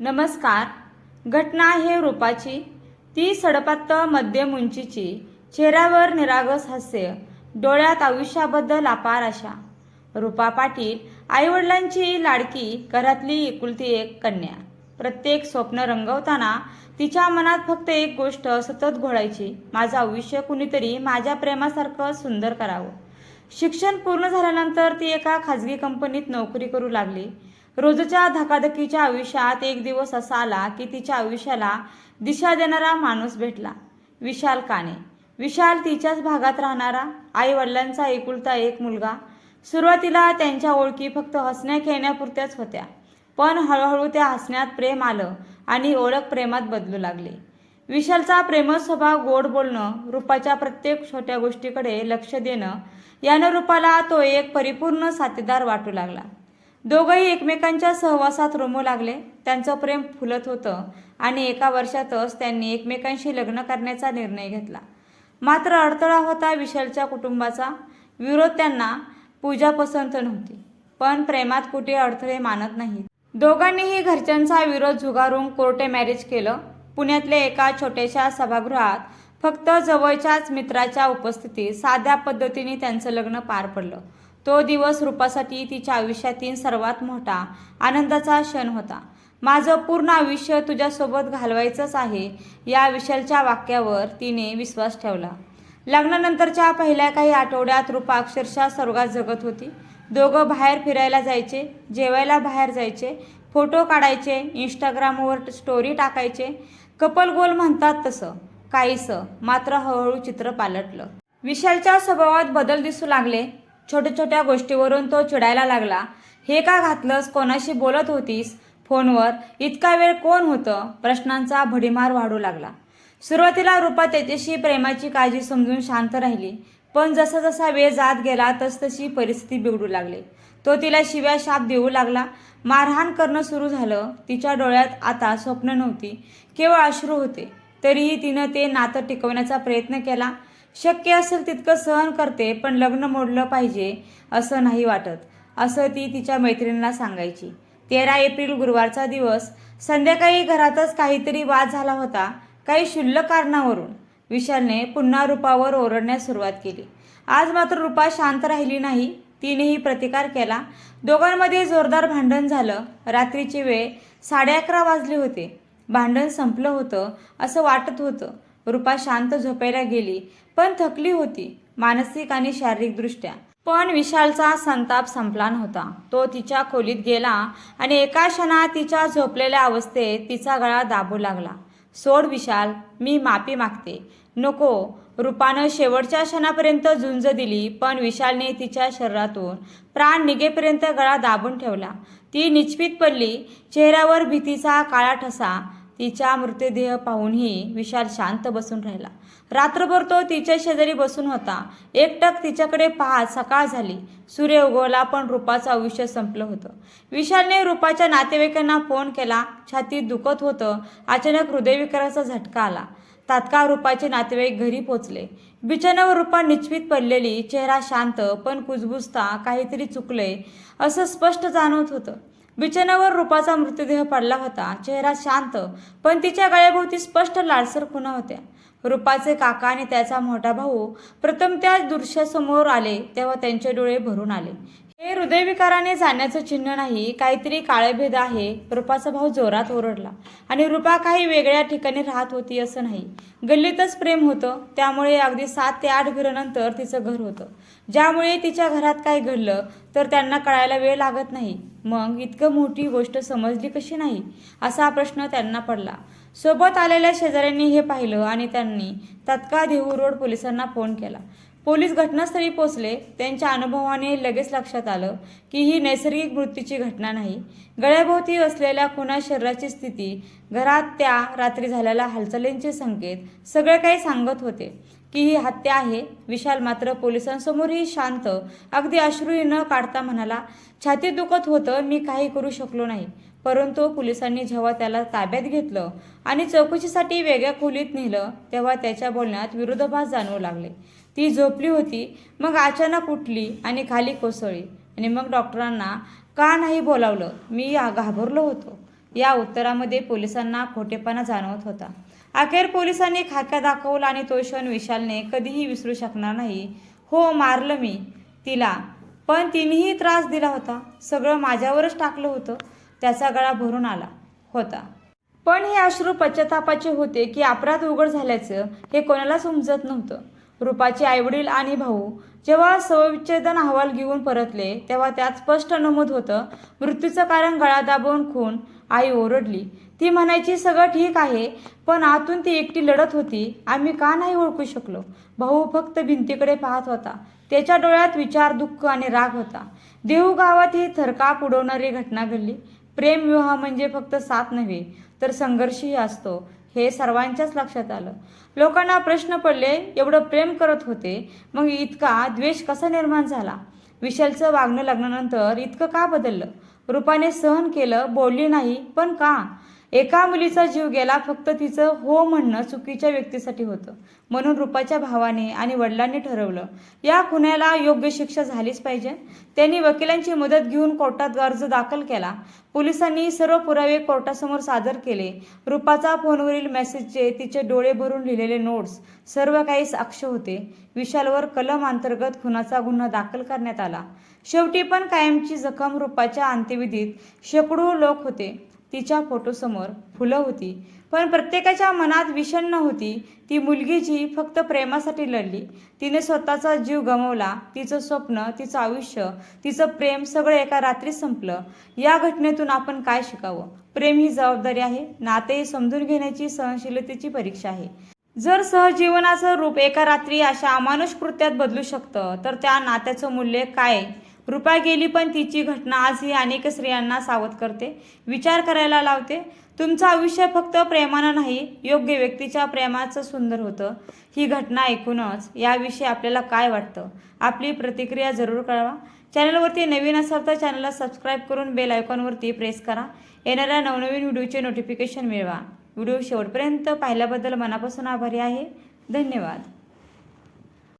नमस्कार. घटना हे रूपाची ती सडपात्त मध्यम उंचीची चेहऱ्यावर निरागस हास्य डोळ्यात आयुष्याबद्दल अपार आशा. रूपा पाटील आईवडिलांची लाडकी घरातली एकुलती एक कन्या. प्रत्येक स्वप्न रंगवताना तिच्या मनात फक्त एक गोष्ट सतत घोळायची माझं आयुष्य कुणीतरी माझ्या प्रेमासारखं सुंदर करावं. शिक्षण पूर्ण झाल्यानंतर ती एका खाजगी कंपनीत नोकरी करू लागली. रोजच्या धकाधकीच्या आयुष्यात एक दिवस असा आला की तिच्या आयुष्याला दिशा देणारा माणूस भेटला. विशाल काने. विशाल तिच्याच भागात राहणारा आई वडिलांचा एकुलता एक मुलगा. सुरुवातीला त्यांच्या ओळखी फक्त हसण्या खेळण्यापुरत्याच होत्या. पण हळूहळू त्या हसण्यात प्रेम आलं आणि ओळख प्रेमात बदलू लागली. विशालचा प्रेमळ स्वभाव गोड बोलणं रूपाच्या प्रत्येक छोट्या गोष्टीकडे लक्ष देणं यानं रूपाला तो एक परिपूर्ण साथीदार वाटू लागला. दोघंही एकमेकांच्या सहवासात रमू लागले. त्यांचं प्रेम फुलत होतं आणि एका वर्षातच त्यांनी एकमेकांशी लग्न करण्याचा निर्णय घेतला. मात्र अडथळा होता विशालच्या कुटुंबाचा. विरोध त्यांना पूजा पसंत नव्हती पण प्रेमात कुठे अडथळे मानत नाहीत. दोघांनीही घरच्यांचा विरोध झुगारून कोर्टे मॅरेज केलं. पुण्यातल्या एका छोट्याशा सभागृहात फक्त जवळच्याच मित्राच्या उपस्थितीत साध्या पद्धतीने त्यांचं लग्न पार पडलं. तो दिवस रूपासाठी तिच्या आयुष्यातील सर्वात मोठा आनंदाचा क्षण होता. माझं पूर्ण आयुष्य तुझ्यासोबत घालवायचंच आहे या विशालच्या वाक्यावर तिने विश्वास ठेवला. लग्नानंतरच्या पहिल्या काही आठवड्यात रूपा अक्षरशः स्वर्गात जगत होती. दोघं बाहेर फिरायला जायचे जेवायला बाहेर जायचे फोटो काढायचे इंस्टाग्रामवर स्टोरी टाकायचे. कपल गोल म्हणतात तसं काहीसं मात्र हळूहळू चित्र पालटलं. विशालच्या स्वभावात बदल दिसू लागले. छोट्या छोट्या गोष्टीवरून तो चिडायला लागला. हे का घातलंस? कोणाशी बोलत होतीस? फोनवर? इतका वेळ कोण होतं? प्रश्नांचा भडीमार वाढू लागला. सुरुवातीला रूपा त्याच्याशी प्रेमाची काळजी समजून शांत राहिली. पण जसा जसा वेळ जात गेला तसतशी परिस्थिती बिघडू लागली. तो तिला शिव्या शाप देऊ लागला. मारहाण करणं सुरू झालं. तिच्या डोळ्यात आता स्वप्न नव्हती. केवळ अश्रू होते. तरीही तिनं ते नातं टिकवण्याचा प्रयत्न केला. शक्य असेल तितकं सहन करते पण लग्न मोडलं पाहिजे असं नाही वाटत असं ती तिच्या मैत्रिणींना सांगायची. तेरा एप्रिल गुरुवारचा दिवस. संध्याकाळी घरातच काहीतरी वाद झाला होता काही क्षुल्लक कारणावरून. विशालने पुन्हा रूपावर ओरडण्यास सुरुवात केली. आज मात्र रूपा शांत राहिली नाही तिनेही प्रतिकार केला. दोघांमध्ये जोरदार भांडण झालं. रात्रीची वेळ साडे अकरा वाजले होते. भांडण संपलं होतं असं वाटत होतं. रूपा शांत झोपायला गेली पण थकली होती मानसिक आणि शारीरिकदृष्ट्या. पण विशालचा संताप संपला नव्हता. तो तिच्या खोलीत गेला आणि एका क्षणात तिच्या झोपलेल्या अवस्थेत तिचा गळा दाबू लागला. सोड विशाल मी माफी मागते. नको. रूपानं शेवटच्या क्षणापर्यंत झुंज दिली पण विशालने तिच्या शरीरातून प्राण निघेपर्यंत गळा दाबून ठेवला. ती निचपीत पडली चेहऱ्यावर भीतीचा काळा ठसा तिचा मृतदेह पाहूनही विशाल शांत बसून राहिला. रात्रभर तो तिच्या शेजारी बसून होता. एकटक तिच्याकडे पाहत सकाळ झाली. सूर्य उगवला पण रूपाचं आयुष्य संपलं होतं. विशालने रूपाच्या नातेवाईकांना फोन केला. छातीत दुखत होतं. अचानक हृदयविकाराचा झटका आला. तात्काळ रूपाचे नातेवाईक घरी पोचले. बिछाण्यावर रूपा निश्चित पडलेली चेहरा शांत पण कुजबुजता काहीतरी चुकलंय असं स्पष्ट जाणवत होतं. बिछाण्यावर रूपाचा मृतदेह पडला होता. चेहरा शांत पण तिच्या गळ्याभोवती स्पष्ट लालसर खुणा होत्या. रूपाचे काका आणि त्याचा मोठा भाऊ प्रथम त्या दृश्यासमोर आले तेव्हा त्यांचे डोळे भरून आले. हे हृदयविकाराने जाण्याचं चिन्ह नाही काहीतरी काळेभेद आहे. रुपाचा भाऊ जोरात ओरडला. आणि रुपा काही वेगळ्या ठिकाणी राहत होती असं नाही. गल्लीतच प्रेम होतं. त्यामुळे अगदी सात ते आठ घरानंतर तिचं घर होतं. ज्यामुळे तिच्या घरात काय घडलं तर त्यांना कळायला वेळ लागत नाही. मग इतकं मोठी गोष्ट समजली कशी नाही असा प्रश्न त्यांना पडला. सोबत आलेल्या शेजाऱ्यांनी हे पाहिलं आणि त्यांनी तत्काळ देहू रोड पोलिसांना फोन केला. पोलीस घटनास्थळी पोचले त्यांच्या अनुभवाने लगेच लक्षात आलं की ही नैसर्गिक मृत्यूची घटना नाही. गळ्याभोवती असलेल्या खुणा शरीराची स्थिती घरात त्या रात्री झालेल्या हालचालींचे संकेत सगळं काही सांगत होते की ही हत्या आहे. विशाल मात्र पोलिसांसमोरही शांत अगदी अश्रूही न काढता म्हणाला छातीत दुखत होतं मी काही करू शकलो नाही. परंतु पोलिसांनी जेव्हा त्याला ताब्यात घेतलं आणि चौकशीसाठी वेगळ्या खोलीत नेलं तेव्हा त्याच्या बोलण्यात विरोधाभास जाणवू लागले. ती झोपली होती. मग अचानक उठली आणि खाली कोसळली. आणि मग डॉक्टरांना का नाही बोलावलं? मी घाबरलो होतो. या उत्तरामध्ये पोलिसांना खोटेपणा जाणवत होता. अखेर पोलिसांनी खाक्या दाखवला आणि तो क्षण विशालने कधीही विसरू शकणार नाही. हो मारलं मी तिला पण तिनेही त्रास दिला होता. सगळं माझ्यावरच टाकलं होतं. त्याचा गळा भरून आला होता. पण हे अश्रू पश्चातापाचे होते की अपराध उघड झाल्याचं हे कोणाला समजत नव्हतं. रूपाचे आईवडील आणि भाऊ जेव्हा शवविच्छेदन अहवाल घेऊन परतले तेव्हा त्यात स्पष्ट नमूद होतं मृत्यूचं कारण गळा दाबवून खून आई ओरडली. ती म्हणायची सगळं ठीक आहे पण आतून ती एकटी लढत होती आम्ही का नाही ओळखू शकलो? भाऊ फक्त भिंतीकडे पाहत होता. त्याच्या डोळ्यात विचार दुःख आणि राग होता. देहू गावात ही थरकाप उडवणारी घटना घडली. प्रेमविवाह म्हणजे फक्त साथ नव्हे तर संघर्षही असतो हे सर्वांच्याच लक्षात आलं. लोकांना प्रश्न पडले एवढं प्रेम करत होते मग इतका द्वेष कसा निर्माण झाला? विशालचं वागणं लग्नानंतर इतकं का बदललं? रूपाने सहन केलं बोलली नाही पण का? एका मुलीचा जीव गेला फक्त तिचं हो म्हणणं चुकीच्या व्यक्तीसाठी होतं. म्हणून रूपाच्या भावाने आणि वडिलांनी ठरवलं या खुन्याला योग्य शिक्षा झालीच पाहिजे. त्यांनी वकिलांची मदत घेऊन कोर्टात अर्ज दाखल केला. पोलिसांनी सर्व पुरावे कोर्टासमोर सादर केले. रूपाचा फोनवरील मेसेजचे तिचे डोळे भरून लिहिलेले नोट्स सर्व काही साक्ष होते. विशालवर कलम अंतर्गत खुनाचा गुन्हा दाखल करण्यात आला. शेवटी पण कायमची जखम रूपाच्या अंत्यविधीत शेकडो लोक होते. तिच्या फोटोसमोर फुलं होती. पण प्रत्येकाच्या मनात विषण्ण होती. ती मुलगी जी फक्त प्रेमासाठी लढली तिने स्वतःचा जीव गमवला तिचं स्वप्न तिचं आयुष्य तिचं प्रेम सगळं एका रात्री संपलं. या घटनेतून आपण काय शिकावं? प्रेम ही जबाबदारी आहे. नाते समजून घेण्याची सहनशीलतेची परीक्षा आहे. जर सहजीवनाचं रूप एका रात्री अशा अमानुष कृत्यात बदलू शकतं तर त्या नात्याचं मूल्य काय? रुपा गेली पण तिची घटना आजही अनेक स्त्रियांना सावध करते. विचार करायला लावते. तुमचं आयुष्य फक्त प्रेमानं नाही योग्य व्यक्तीच्या प्रेमाचं सुंदर होतं. ही घटना ऐकूनच याविषयी आपल्याला काय वाटतं? आपली प्रतिक्रिया जरूर कळवा. चॅनलवरती नवीन असाल तर चॅनलला सबस्क्राईब करून बेल आयकॉनवरती प्रेस करा. येणाऱ्या नवनवीन व्हिडिओचे नोटिफिकेशन मिळवा. व्हिडिओ शेवटपर्यंत पाहिल्याबद्दल मनापासून आभारी आहे. धन्यवाद.